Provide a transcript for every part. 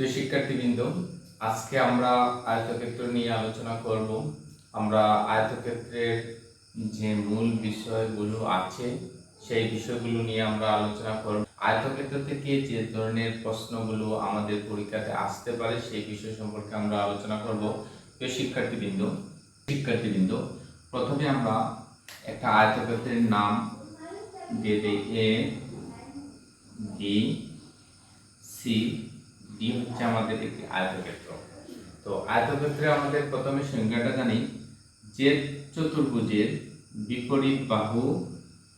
প্রিয় শিক্ষার্থীবৃন্দ, আজকে আমরা আয়তক্ষেত্র নিয়ে আলোচনা করব। আমরা আয়তক্ষেত্রের যে মূল বিষয়গুলো আছে, সেই বিষয়গুলো নিয়ে আমরা আলোচনা করব। আয়তক্ষেত্র থেকে যে ধরনের প্রশ্নগুলো আমাদের পরীক্ষাতে আসতে পারে, সেই বিষয় সম্পর্কে আমরা আলোচনা করব। প্রিয় শিক্ষার্থীবৃন্দ শিক্ষার্থীবৃন্দ, প্রথমে আমরা একটা আয়তক্ষেত্রের নাম দিয়ে দিই এ বি সি ডি হচ্ছে আমাদের একটি আয়তক্ষেত্র। তো আয়তক্ষেত্রে আমাদের প্রথমে সংজ্ঞাটা জানি। যে চতুর্ভুজের বিপরীত বাহু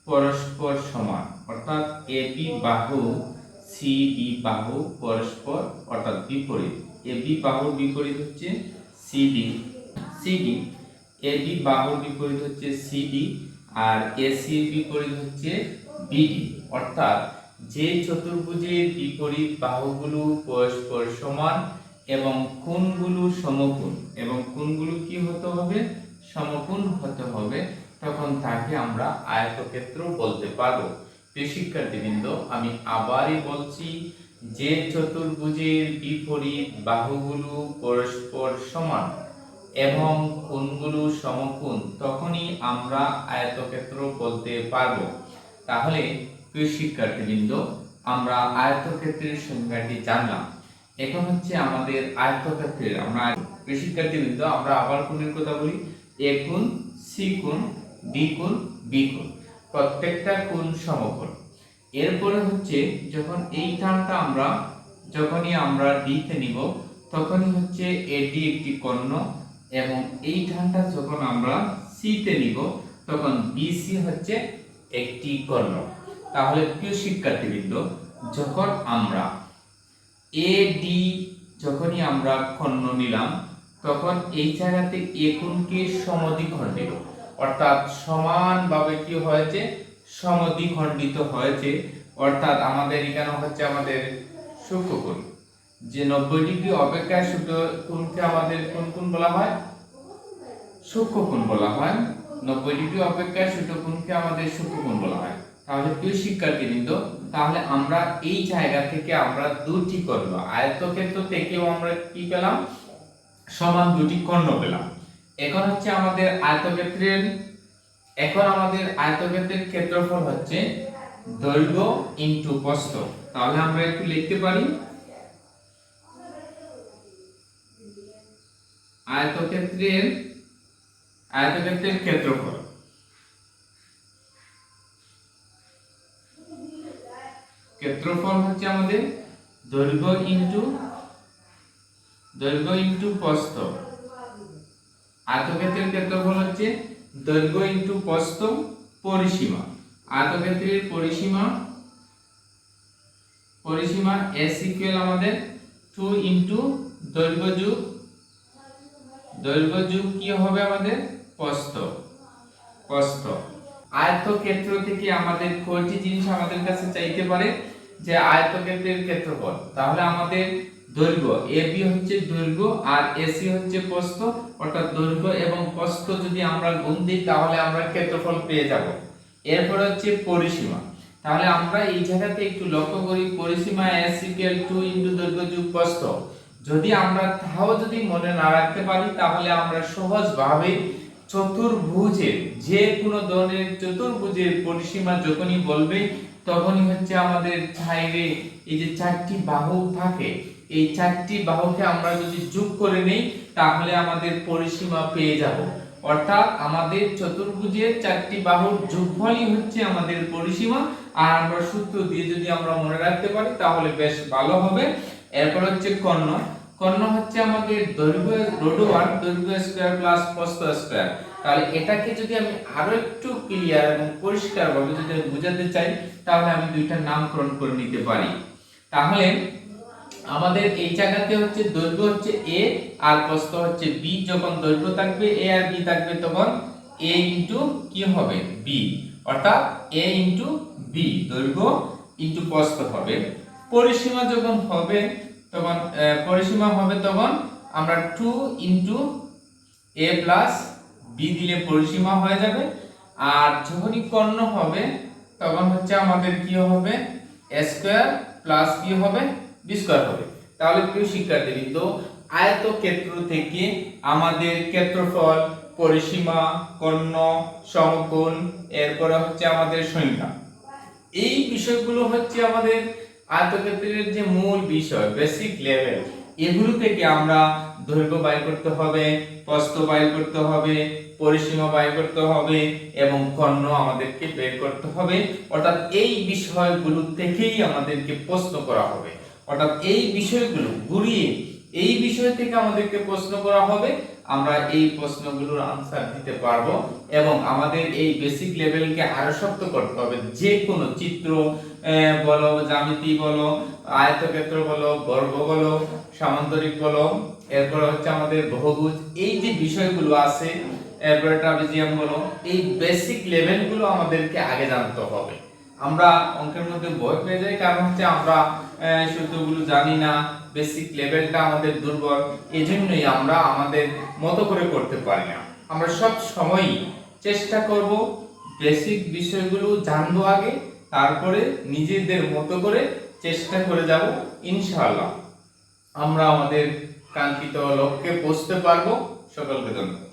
পরস্পর সমান, অর্থাৎ এ বি বাহু সি ডি বাহু পরস্পর, অর্থাৎ বিপরীত। এ বি বাহুর বিপরীত হচ্ছে সিডি সিডি এ বি বাহুর বিপরীত হচ্ছে সিডি আর এসি বিপরীত হচ্ছে বিডি অর্থাৎ যে চতুর্ভুজের বিপরীত বাহুগুলো পরস্পর সমান এবং কোণগুলো সমকোণ, এবং কোণগুলো কি হতে হবে? সমকোণ হতে হবে। তখন তাকে আমরা আয়তক্ষেত্র বলতে পারব। প্রিয় শিক্ষার্থীবৃন্দ, আমি আবারই বলছি, যে চতুর্ভুজের বিপরীত বাহুগুলো পরস্পর সমান এবং কোণগুলো সমকোণ, তখনই আমরা আয়তক্ষেত্র বলতে পারব। তাহলে প্রিয় শিক্ষার্থীবৃন্দ, আমরা আয়তক্ষেত্রের সংজ্ঞাটি জানলাম। এখন হচ্ছে আমাদের আয়তক্ষেত্রের আমরা প্রিয় শিক্ষার্থীবৃন্দ, আমরা আবার কোণের কথা বলি? এ কোণ, সি কোণ, ডি কোণ, বি কোণ, প্রত্যেকটা কোণ সমকোণ। এরপরে হচ্ছে যখন এই টার্মটা আমরা যখনই আমরা ডিতে নিব, তখনই হচ্ছে এটি একটি কর্ণ এবং এই টার্মটা যখন আমরা সিতে নিব, তখন বিসি হচ্ছে একটি কর্ণ। তাহলে প্রিয় শিক্ষার্থীবৃন্দ, যখন আমরা এ ডি যখনই আমরা খণ্ড নিলাম, তখন এই জায়গাতে এ কোণকে সমদ্বিখণ্ডিত? অর্থাৎ সমানভাবে কি হয়েছে? সমদ্বিখণ্ডিত হয়েছে। অর্থাৎ আমাদের এখানে হচ্ছে আমাদের সূক্ষ্মকোণ। যে নব্বই ডিগ্রি অপেক্ষা কোণকে আমাদের কোন কোণ বলা হয়? সূক্ষ্মকোণ বলা হয়। নব্বই ডিগ্রি অপেক্ষা কোণকে আমাদের সূক্ষ্মকোণ বলা হয়। তাহলে প্রিয় শিক্ষার্থীবৃন্দ, তাহলে আমরা এই জায়গা থেকে আমরা দুটি করব। আয়তক্ষেত্র থেকেও আমরা কি পেলাম? সমান দুটি কর্ণ পেলাম। এখন হচ্ছে আমাদের আয়তক্ষেত্রের, এখন আমাদের আয়তক্ষেত্রের ক্ষেত্রফল হচ্ছে দৈর্ঘ্য ইনটু প্রস্থ তাহলে আমরা একটু লিখতে পারি। আয়তক্ষেত্রের আয়তক্ষেত্রের ক্ষেত্রফল। ক্ষেত্রফল হচ্ছে আমাদের দৈর্ঘ্য ইনটু দৈর্ঘ্য ইনটু প্রস্থ। আয়তক্ষেত্রের ক্ষেত্রফল হচ্ছে দৈর্ঘ্য ইনটু প্রস্থ পরিসীমা। আয়তক্ষেত্রের পরিসীমা পরিসীমা এস ইকুয়াল আমাদের 2 ইনটু দৈর্ঘ্য যোগ। দৈর্ঘ্য যোগ কি হবে আমাদের? প্রস্থ। প্রস্থ। আয়তক্ষেত্র থেকে আমাদের কয়টি জিনিস আমাদের কাছে চাইতে পারে? যে আয়তক্ষেত্রের ক্ষেত্রফল। তাহলে আমাদের দৈর্ঘ্য, এ বি হচ্ছে দৈর্ঘ্য আর এসি হচ্ছে প্রস্থ। অর্থাৎ দৈর্ঘ্য এবং প্রস্থ যদি আমরা গুণ দিই, তাহলে আমরা ক্ষেত্রফল পেয়ে যাব। এরপর হচ্ছে পরিসীমা। তাহলে আমরা এই জায়গাতে একটু লক্ষ্য করি, পরিসীমা এস ইকুয়াল টু ইন্টু দৈর্ঘ্য যোগ প্রস্থ। যদি আমরা তাও যদি মনে না রাখতে পারি, তাহলে আমরা সহজভাবে চতুর্ভুজের যে কোনো ধরনের চতুর্ভুজের পরিসীমা যখনই বলবে, তখনই হচ্ছে আমাদের সাইডে এই যে চারটি বাহু থাকে, এই চারটি বাহুকে আমরা যদি যোগ করে নেই, তাহলে আমাদের পরিসীমা পেয়ে যাব। অর্থাৎ আমাদের চতুর্ভুজের চারটি বাহুর যোগফলই হচ্ছে আমাদের পরিসীমা, আর আমরা সূত্র দিয়ে যদি আমরা মনে রাখতে পারি, তাহলে বেশ ভালো হবে। এরপর হচ্ছে কর্ণ। কর্ণ হচ্ছে আমাদের দৈর্ঘ্য রোড ওয়ান, দৈর্ঘ্য স্কয়ার প্লাস প্রস্থ স্কয়ার। তাহলে এটাকে যদি আমি আরও একটু ক্লিয়ার এবং পরিষ্কার ভাবে যদি আমি বোঝাতে চাই, তাহলে আমি দুইটা নামকরণ করে নিতে পারি। তাহলে আমাদের এই জায়গাতে হচ্ছে দৈর্ঘ্য হচ্ছে এ আর প্রস্থ হচ্ছে বি যখন দৈর্ঘ্য থাকবে এ আর বি থাকবে, তখন এ ইনটু কি হবে? বি অর্থাৎ এ ইনটু বি দৈর্ঘ্য ইনটু প্রস্থ হবে। পরিসীমা যখন হবে তখন পরিসীমা হবে তখন আমরা two into A plus B দিলে পরিসীমা হয়ে যাবে। আর যখনই কর্ণ হবে, তখন হচ্ছে আমাদের কি হবে? এ স্কোয়ার প্লাস কি হবে বি স্কোয়ার হবে। তাহলে প্রিয় শিক্ষার্থীবৃন্দ আয়তক্ষেত্র থেকে আমাদের ক্ষেত্রফল, পরিসীমা, কর্ণ, সমকোণ, এরপরে হচ্ছে আমাদের সংখ্যা। এই বিষয়গুলো হচ্ছে আমাদের আয়তক্ষেত্রের যে মূল বিষয় বেসিক লেভেল এগুলো থেকে আমরা দৈর্ঘ্য বাইর করতে হবে, প্রস্থ বাইর করতে হবে, পরিসীমা বাইর করতে হবে এবং কর্ণ আমাদেরকে বের করতে হবে। অর্থাৎ এই বিষয়গুলো থেকেই আমাদেরকে প্রশ্ন করা হবে। অর্থাৎ এই বিষয়গুলো ঘুরিয়ে এই বিষয় থেকে আমাদেরকে প্রশ্ন করা হবে আমরা এই প্রশ্নগুলোর আনসার দিতে পারব এবং আমাদের এই বেসিক লেভেলকে আরও শক্ত করতে হবে। যে কোনো চিত্র বলো, জ্যামিতি বলো, আয়তক্ষেত্র বলো, বর্গ বলো, সামান্তরিক বলো, এরপর হচ্ছে আমাদের বহুভুজ। এই যে বিষয়গুলো আছে, এরপরে ট্রাপিজিয়াম বলো, এই বেসিক লেভেলগুলো আমাদেরকে আগে জানতে হবে। আমরা অঙ্কের মধ্যে ভয় পেয়ে যাই, কারণ হচ্ছে আমরা সূত্রগুলো জানি না বেসিক লেভেলটা আমাদের দুর্বল, এজন্যই আমরা আমাদের মতো করে করতে পারি না। আমরা সব সময়ই চেষ্টা করব বেসিক বিষয়গুলো জানব আগে, তারপরে নিজেদের মতো করে চেষ্টা করে যাব, ইনশাআল্লাহ। আমরা আমাদের কাঙ্ক্ষিত লক্ষ্যে পৌঁছতে পারব। সকলকে ধন্যবাদ।